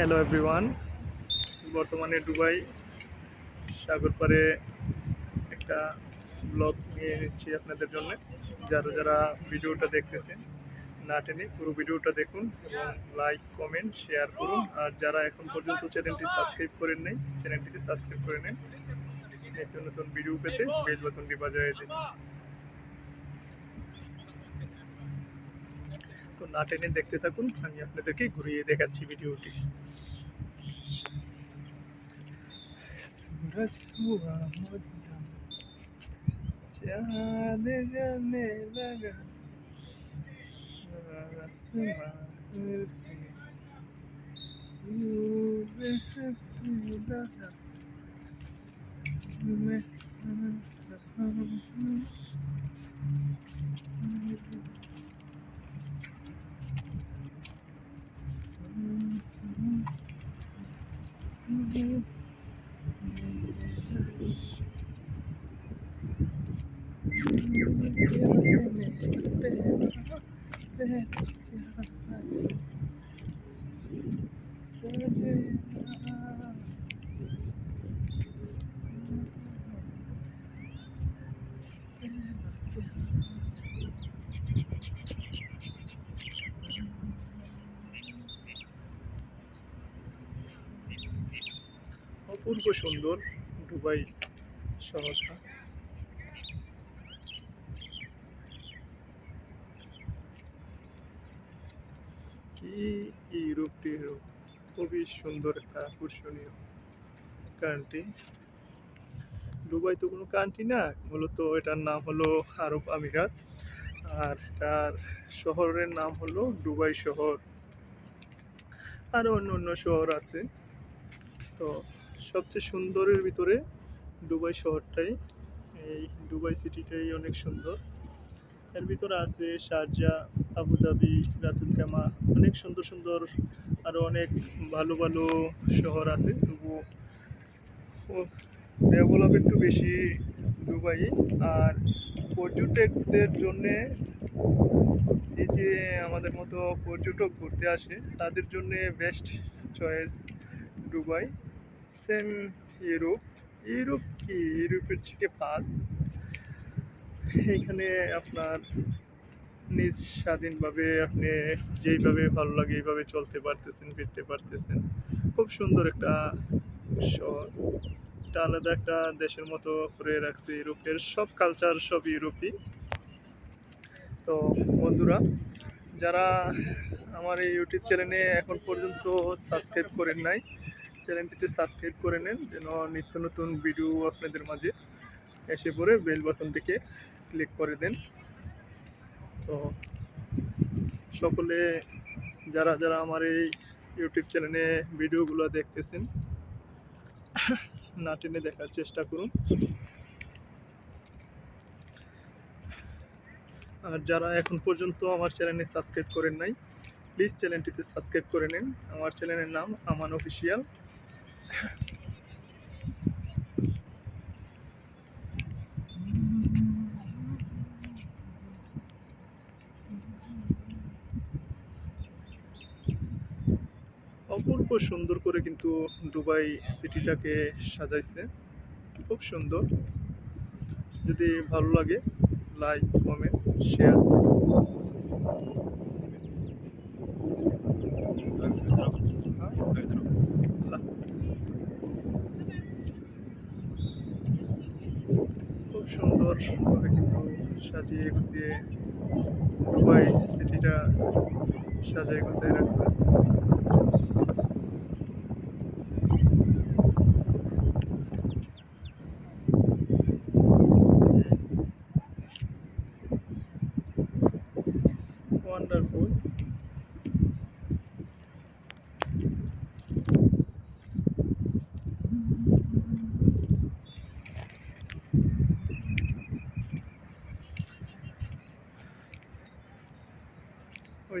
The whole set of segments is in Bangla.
হ্যালো এভরিওয়ান বর্তমানে দুবাই সাগর পাড়ে একটা ব্লগ নিয়ে নিচ্ছি আপনাদের জন্য। যারা যারা ভিডিওটা দেখতেছেন, না টেনে পুরো ভিডিওটা দেখুন এবং লাইক কমেন্ট শেয়ার করুন। আর যারা এখন পর্যন্ত চ্যানেলটি সাবস্ক্রাইব করেন নাই চ্যানেলটিকে সাবস্ক্রাইব করে নেন। নিত্য নতুন ভিডিও পেতে বেল বাটনটি বাজায় দিন। তো না টেনে দেখতে থাকুন আমি আপনাদেরকে ঘুরিয়ে দেখাচ্ছি ভিডিওটি सूरज हुआ मध्यम चांद जलने लगा आसमां पे डूबे लगा मैं অপূর্ব সুন্দর দুবাই শহরটা। কি কি ইউরোপটি রূপ খুবই সুন্দর একটা আকর্ষণীয় কান্ট্রি দুবাই তো কোনো কান্ট্রি না, মূলত এটার নাম হলো আরব আমিরাত। আর তার শহরের নাম হলো দুবাই শহর। আরও অন্য অন্য শহর আছে। তো সবচেয়ে সুন্দরের ভিতরে দুবাই শহরটাই। এই দুবাই সিটিটাই অনেক সুন্দর। এর ভিতরে আছে শারজা আবুধাবি রাসুল কামা অনেক সুন্দর সুন্দর আরও অনেক ভালো ভালো শহর আছে। তবু ডেভেলপ একটু বেশি দুবাই। আর পর্যটকদের জন্যে এই যে আমাদের মতো পর্যটক ঘুরতে আসে, তাদের জন্যে best choice Dubai. Same Europe Europe কি? ইউরোপের থেকে ফার্স্ট এইখানে আপনার নিজ স্বাধীনভাবে আপনি যেইভাবে ভালো লাগে এইভাবে চলতে পারতেছেন, ফিরতে পারতেছেন। খুব সুন্দর একটা শহর। এটা আলাদা একটা দেশের মতো করে রাখছে ইউরোপের, সব কালচার সব ইউরোপই। তো বন্ধুরা, যারা আমার এই ইউটিউব চ্যানেলে এখন পর্যন্ত সাবস্ক্রাইব করেন নাই, চ্যানেলটিতে সাবস্ক্রাইব করে নেন, যেন নিত্য নতুন ভিডিও আপনাদের মাঝে এসে পড়ে বেল বাটনটিকে ক্লিক করে দেন। তো সকলে যারা যারা আমার এই ইউটিউব চ্যানেলে ভিডিওগুলো দেখতেছেন, না টেনে দেখার চেষ্টা করুন। আর যারা এখন পর্যন্ত আমার চ্যানেলে সাবস্ক্রাইব করেন নাই প্লিজ চ্যানেলটিতে সাবস্ক্রাইব করে নিন। আমার চ্যানেলের নাম আমান অফিসিয়াল অপূর্ব সুন্দর করে কিন্তু দুবাই সিটিটাকে সাজাইছে। খুব সুন্দর। যদি ভালো লাগে লাইক কমেন্ট শেয়ার খুব সুন্দরভাবে কিন্তু সাজিয়ে গুছিয়ে দুবাই সিটিটা সাজিয়ে গুছিয়ে রাখছে।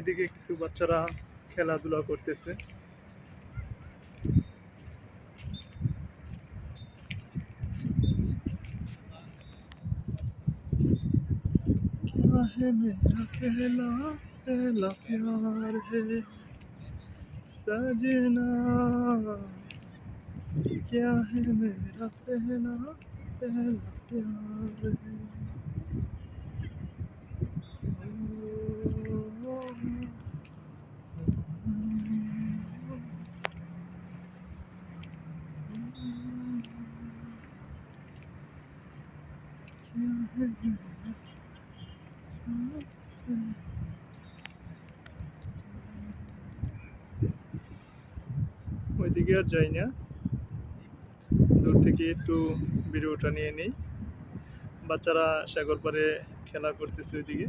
ওইদিকে কিছু বাচ্চারা খেলাধুলা করতেছে क्या है मेरा पहला पहला प्यार है सजना क्या है मेरा पहला पहला प्यार है ওইদিকে আর যাই না। দূর থেকে একটু ভিডিওটা নিয়ে নিই। বাচ্চারা সাগর পারে খেলা করতেছে ওইদিকে।